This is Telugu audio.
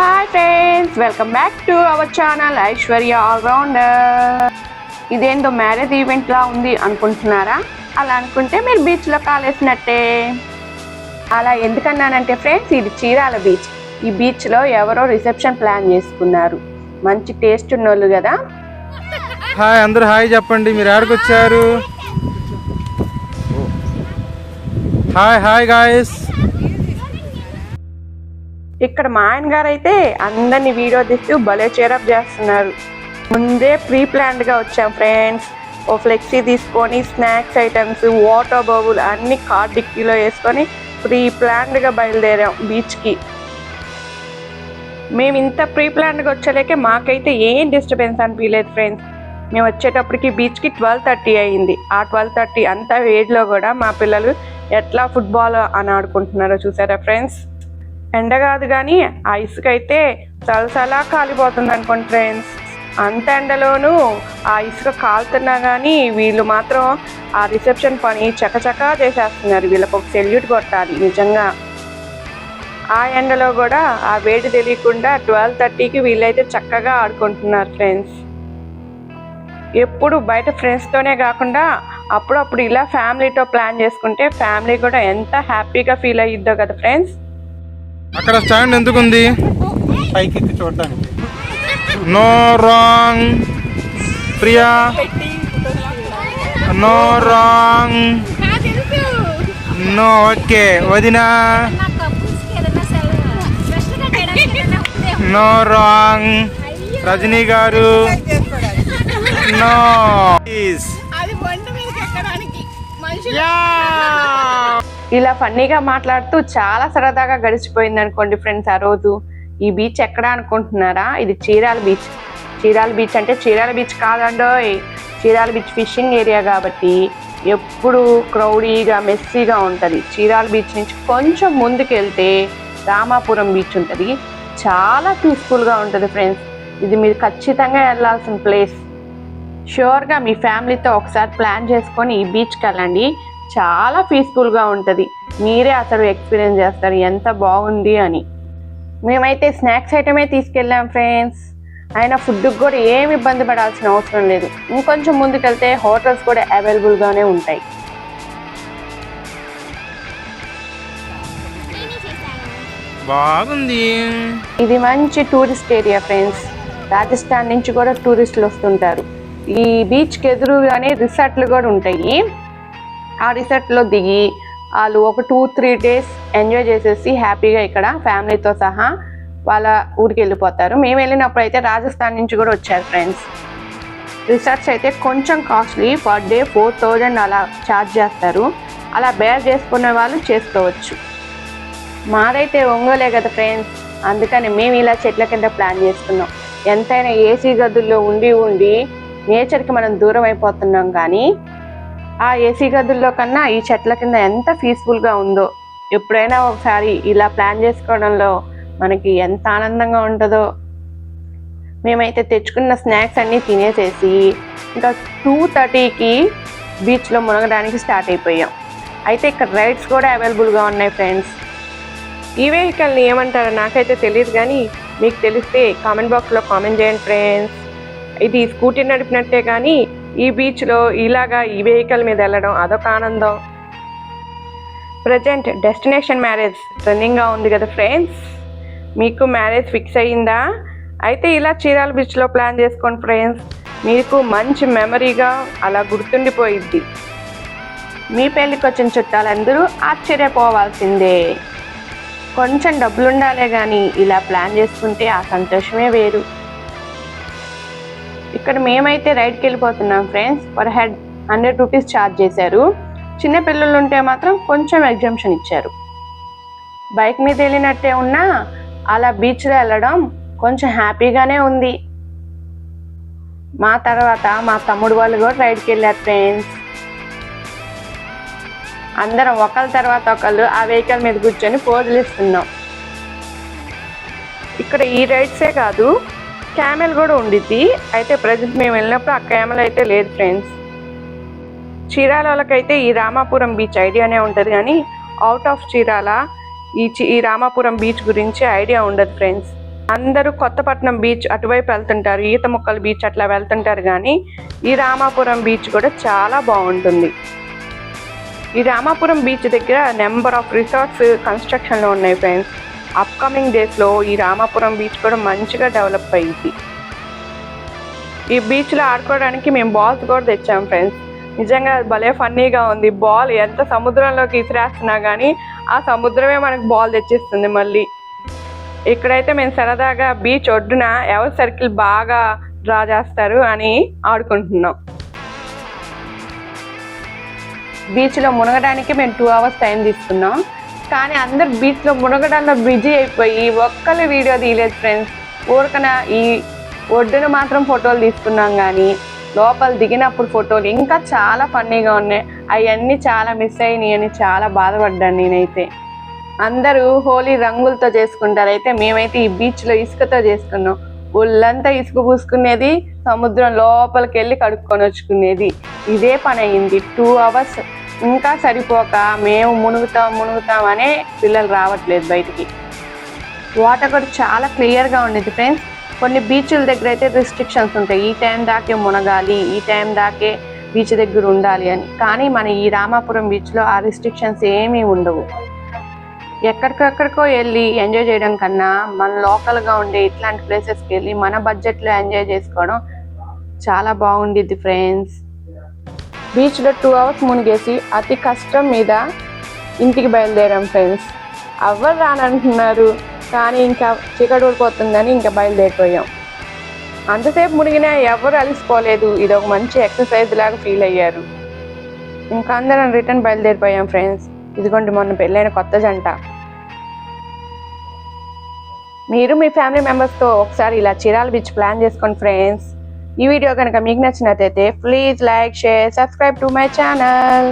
Hi friends welcome back to our channel Aishwarya all rounder ఇదేందో మ్యారేజ్ ఈవెంట్ లా ఉంది అనుకుంటున్నారా? అలా అనుకుంటే మీరు బీచ్లో కాలేసినట్టే. అలా ఎందుకన్నానంటే ఫ్రెండ్స్ ఇది చీరాల బీచ్ ఈ బీచ్లో ఎవరో రిసెప్షన్ ప్లాన్ చేసుకున్నారు. మంచి టేస్ట్ ఉన్నోళ్ళు కదా? హాయ్ అందరూ హాయ్ చెప్పండి. మీరు ఎక్కడికి వచ్చారు? హాయ్ హాయ్ గాయస్ ఇక్కడ మా ఆయన గారు అయితే అందరినీ వీడియో తీస్తూ భలే చేరప్ చేస్తున్నారు. ముందే ప్రీ ప్లాన్డ్గా వచ్చాం ఫ్రెండ్స్ ఓ ఫ్లెక్సీ తీసుకొని స్నాక్స్ ఐటమ్స్ వాటర్ బౌల్ అన్ని కార్ డిక్కీలో వేసుకొని ప్రీ ప్లాన్డ్గా బయలుదేరాం బీచ్కి మేము ఇంత ప్రీ ప్లాన్డ్గా వచ్చేలేకే మాకైతే ఏం డిస్టర్బెన్స్ అనిపించలేదు ఫ్రెండ్స్ మేము వచ్చేటప్పటికి బీచ్కి ట్వెల్వ్ థర్టీ అయింది. ఆ ట్వెల్వ్ థర్టీ అంత వేడిలో కూడా మా పిల్లలు ఎట్లా ఫుట్బాల్ అని ఆడుకుంటున్నారో చూసారా ఫ్రెండ్స్ ఎండ కాదు కానీ ఆ ఇసుక అయితే సలసలా కాలిపోతుంది అనుకోండి ఫ్రెండ్స్ అంత ఎండలోనూ ఆ ఇసుక కాలుతున్నా కానీ వీళ్ళు మాత్రం ఆ రిసెప్షన్ పని చకచకా చేసేస్తున్నారు. వీళ్ళకు ఒక సెల్యూట్ కొట్టాలి నిజంగా. ఆ ఎండలో కూడా ఆ వేడి తెలియకుండా ట్వెల్వ్ థర్టీకి వీళ్ళైతే చక్కగా ఆడుకుంటున్నారు ఫ్రెండ్స్ ఎప్పుడు బయట ఫ్రెండ్స్తోనే కాకుండా అప్పుడప్పుడు ఇలా ఫ్యామిలీతో ప్లాన్ చేసుకుంటే ఫ్యామిలీ కూడా ఎంత హ్యాపీగా ఫీల్ అయ్యిద్దో కదా ఫ్రెండ్స్ అక్కడ స్టాండ్ ఎందుకు ఉంది పైకి ఎక్కి చూడడానికి no wrong. Priya. No wrong. No okay వదినా. No wrong. Rajani garu. No. Please ఇలా ఫన్నీగా మాట్లాడుతూ చాలా సరదాగా గడిచిపోయింది అనుకోండి ఫ్రెండ్స్ ఆ రోజు. ఈ బీచ్ ఎక్కడ అనుకుంటున్నారా? ఇది చీరాల బీచ్. చీరాల బీచ్ అంటే చీరాల బీచ్ కాదండోయ్. చీరాల బీచ్ ఫిషింగ్ ఏరియా కాబట్టి ఎప్పుడు క్రౌడీగా మెస్సీగా ఉంటుంది. చీరాల బీచ్ నుంచి కొంచెం ముందుకు వెళ్తే రామాపురం బీచ్ ఉంటుంది. చాలా పీస్ఫుల్గా ఉంటుంది ఫ్రెండ్స్. ఇది మీరు ఖచ్చితంగా వెళ్ళాల్సిన ప్లేస్. షూర్గా మీ ఫ్యామిలీతో ఒకసారి ప్లాన్ చేసుకొని ఈ బీచ్కి వెళ్ళండి. చాలా పీస్ఫుల్గా ఉంటుంది. మీరే అసలు ఎక్స్పీరియన్స్ చేస్తారు ఎంత బాగుంది అని. మేమైతే స్నాక్స్ ఐటమే తీసుకెళ్ళాం ఫ్రెండ్స్ అయినా ఫుడ్కి కూడా ఏమి ఇబ్బంది పడాల్సిన అవసరం లేదు. ఇంకొంచెం ముందుకెళ్తే హోటల్స్ కూడా అవైలబుల్గానే ఉంటాయి. బాగుంది. ఇది మంచి టూరిస్ట్ ఏరియా ఫ్రెండ్స్ రాజస్థాన్ నుంచి కూడా టూరిస్టులు వస్తుంటారు. ఈ బీచ్కి ఎదురుగానే రిసార్ట్లు కూడా ఉంటాయి. ఆ రిసార్ట్లో దిగి వాళ్ళు ఒక టూ త్రీ డేస్ ఎంజాయ్ చేసేసి హ్యాపీగా ఇక్కడ ఫ్యామిలీతో సహా వాళ్ళ ఊరికి వెళ్ళిపోతారు. మేము వెళ్ళినప్పుడు అయితే రాజస్థాన్ నుంచి కూడా వచ్చారు ఫ్రెండ్స్ రిసార్ట్స్ అయితే కొంచెం costly per day four thousand అలా ఛార్జ్ చేస్తారు. అలా బేర్ చేసుకునే వాళ్ళు చేసుకోవచ్చు. మాదైతే ఒంగోలే కదా ఫ్రెండ్స్ అందుకని మేము ఇలా చెట్ల కింద ప్లాన్ చేసుకున్నాం. ఎంతైనా ఏసీ గదుల్లో ఉండి ఉండి నేచర్కి మనం దూరం అయిపోతున్నాం కానీ ఆ ఏసీ గదుల్లో కన్నా ఈ చెట్ల కింద ఎంత పీస్ఫుల్గా ఉందో. ఎప్పుడైనా ఒకసారి ఇలా ప్లాన్ చేసుకోవడంలో మనకి ఎంత ఆనందంగా ఉంటుందో. మేమైతే తెచ్చుకున్న స్నాక్స్ అన్నీ తినేసేసి ఇంకా టూ థర్టీకి బీచ్లో మునగడానికి స్టార్ట్ అయిపోయాం. అయితే ఇక్కడ రైడ్స్ కూడా అవైలబుల్గా ఉన్నాయి ఫ్రెండ్స్ ఈ వెహికల్ని ఏమంటారో నాకైతే తెలియదు కానీ మీకు తెలిస్తే కామెంట్ బాక్స్లో కామెంట్ చేయండి ఫ్రెండ్స్ ఇది స్కూటీ నడిపినట్టే కానీ ఈ బీచ్లో ఇలాగా ఈ వెహికల్ మీద వెళ్ళడం అదొక ఆనందం. ప్రజెంట్ డెస్టినేషన్ మ్యారేజ్ రన్నింగ్గా ఉంది కదా ఫ్రెండ్స్ మీకు మ్యారేజ్ ఫిక్స్ అయ్యిందా? అయితే ఇలా చీరాల బీచ్లో ప్లాన్ చేసుకోండి ఫ్రెండ్స్ మీకు మంచి మెమరీగా అలా గుర్తుండిపోయిద్ది. మీ పెళ్ళికి వచ్చిన చుట్టాలందరూ ఆశ్చర్యపోవాల్సిందే. కొంచెం డబ్బులు ఉండాలే కానీ ఇలా ప్లాన్ చేసుకుంటే ఆ సంతోషమే వేరు. ఇక్కడ మేమైతే రైడ్కి వెళ్ళిపోతున్నాం friends. Per head hundred rupees charge చేశారు. చిన్న పిల్లలు ఉంటే మాత్రం కొంచెం ఎగ్జామ్షన్ ఇచ్చారు. బైక్ మీద వెళ్ళినట్టే ఉన్నా అలా బీచ్లో వెళ్ళడం కొంచెం హ్యాపీగానే ఉంది. మా తర్వాత మా తమ్ముడు వాళ్ళు కూడా రైడ్కి వెళ్ళారు ఫ్రెండ్స్. అందరం ఒకళ్ళ తర్వాత ఒకళ్ళు ఆ వెహికల్ మీద కూర్చొని పోజులు ఇస్తున్నాం ఇక్కడ ఈ రైడ్సే కాదు క్యామెల్ కూడా ఉండిద్ది. అయితే ప్రజెంట్ మేము వెళ్ళినప్పుడు ఆ క్యామెల్ అయితే లేదు ఫ్రెండ్స్ చీరాల వాళ్ళకైతే ఈ రామాపురం బీచ్ ఐడియానే ఉంటుంది కానీ అవుట్ ఆఫ్ చీరాల ఈ చి- ఈ రామాపురం బీచ్ గురించి ఐడియా ఉండదు ఫ్రెండ్స్ అందరూ కొత్తపట్నం బీచ్ అటువైపు వెళ్తుంటారు ఈత మొక్కల బీచ్ అట్లా వెళ్తుంటారు కానీ ఈ రామాపురం బీచ్ కూడా చాలా బాగుంటుంది. ఈ రామాపురం బీచ్ దగ్గర నెంబర్ ఆఫ్ రిసార్ట్స్ కన్స్ట్రక్షన్లో ఉన్నాయి ఫ్రెండ్స్ అప్కమింగ్ డేస్లో ఈ రామాపురం బీచ్ కూడా మంచిగా డెవలప్ అయ్యింది. ఈ బీచ్లో ఆడుకోవడానికి మేము బాల్స్ కూడా తెచ్చాం ఫ్రెండ్స్ నిజంగా భలే ఫన్నీగా ఉంది. బాల్ ఎంత సముద్రంలోకి ఇసిరేస్తున్నా కానీ ఆ సముద్రమే మనకు బాల్ తెచ్చిస్తుంది మళ్ళీ. ఇక్కడైతే మేము సరదాగా బీచ్ ఒడ్డున ఎవరి సర్కిల్ బాగా డ్రా చేస్తారు అని ఆడుకుంటున్నాం. బీచ్లో మునగడానికి మేము టూ అవర్స్ టైం తీసుకున్నాం. కానీ అందరు బీచ్లో మునగడంలో బిజీ అయిపోయి ఒక్కరి వీడియో తీయలేదు ఫ్రెండ్స్. ఊరికన ఈ ఒడ్డున మాత్రం ఫోటోలు తీసుకున్నాం కానీ లోపల దిగినప్పుడు ఫోటోలు ఇంకా చాలా ఫన్నీగా ఉన్నాయి. అవన్నీ చాలా మిస్ అయినాయి అని చాలా బాధపడ్డాను నేనైతే. అందరూ హోలీ రంగులతో చేసుకుంటారు. అయితే మేమైతే ఈ బీచ్లో ఇసుకతో చేసుకున్నాం. ఒళ్ళంతా ఇసుక పూసుకునేది సముద్రం లోపలికి వెళ్ళి కడుక్కొని వచ్చుకునేది. ఇదే పని అయింది టూ అవర్స్ ఇంకా సరిపోక మేము మునుగుతాం మునుగుతాం అనే పిల్లలు రావట్లేదు బయటికి. వాటర్ కూడా చాలా క్లియర్గా ఉండేది ఫ్రెండ్స్ కొన్ని బీచ్ల దగ్గర అయితే రిస్ట్రిక్షన్స్ ఉంటాయి. ఈ టైం దాకే మునగాలి ఈ టైం దాకే బీచ్ దగ్గర ఉండాలి అని. కానీ మన ఈ రామాపురం బీచ్లో ఆ రిస్ట్రిక్షన్స్ ఏమీ ఉండవు. ఎక్కడికెక్కడికో వెళ్ళి ఎంజాయ్ చేయడం కన్నా మన లోకల్గా ఉండే ఇట్లాంటి ప్లేసెస్కి వెళ్ళి మన బడ్జెట్లో ఎంజాయ్ చేసుకోవడం చాలా బాగుండిద్ది ఫ్రెండ్స్ బీచ్లో టూ అవర్స్ మునిగేసి అతి కష్టం మీద ఇంటికి బయలుదేరాం ఫ్రెండ్స్. ఎవరు రానంటున్నారు? కానీ ఇంకా చీకటి ఊడిపోతుందని ఇంకా బయలుదేరిపోయాం. అంతసేపు మునిగినా ఎవరు అలసిపోలేదు. ఇది ఒక మంచి ఎక్సర్సైజ్ లాగా ఫీల్ అయ్యారు. ఇంకా అందరం రిటర్న్ బయలుదేరిపోయాం ఫ్రెండ్స్. ఇదిగోండి మొన్న పెళ్ళైన కొత్త జంట. మీరు మీ ఫ్యామిలీ మెంబర్స్తో ఒకసారి ఇలా చిరాల బీచ్ ప్లాన్ చేసుకోండి ఫ్రెండ్స్. ఈ వీడియో కనుక మీకు నచ్చినట్లయితే please like share subscribe to my channel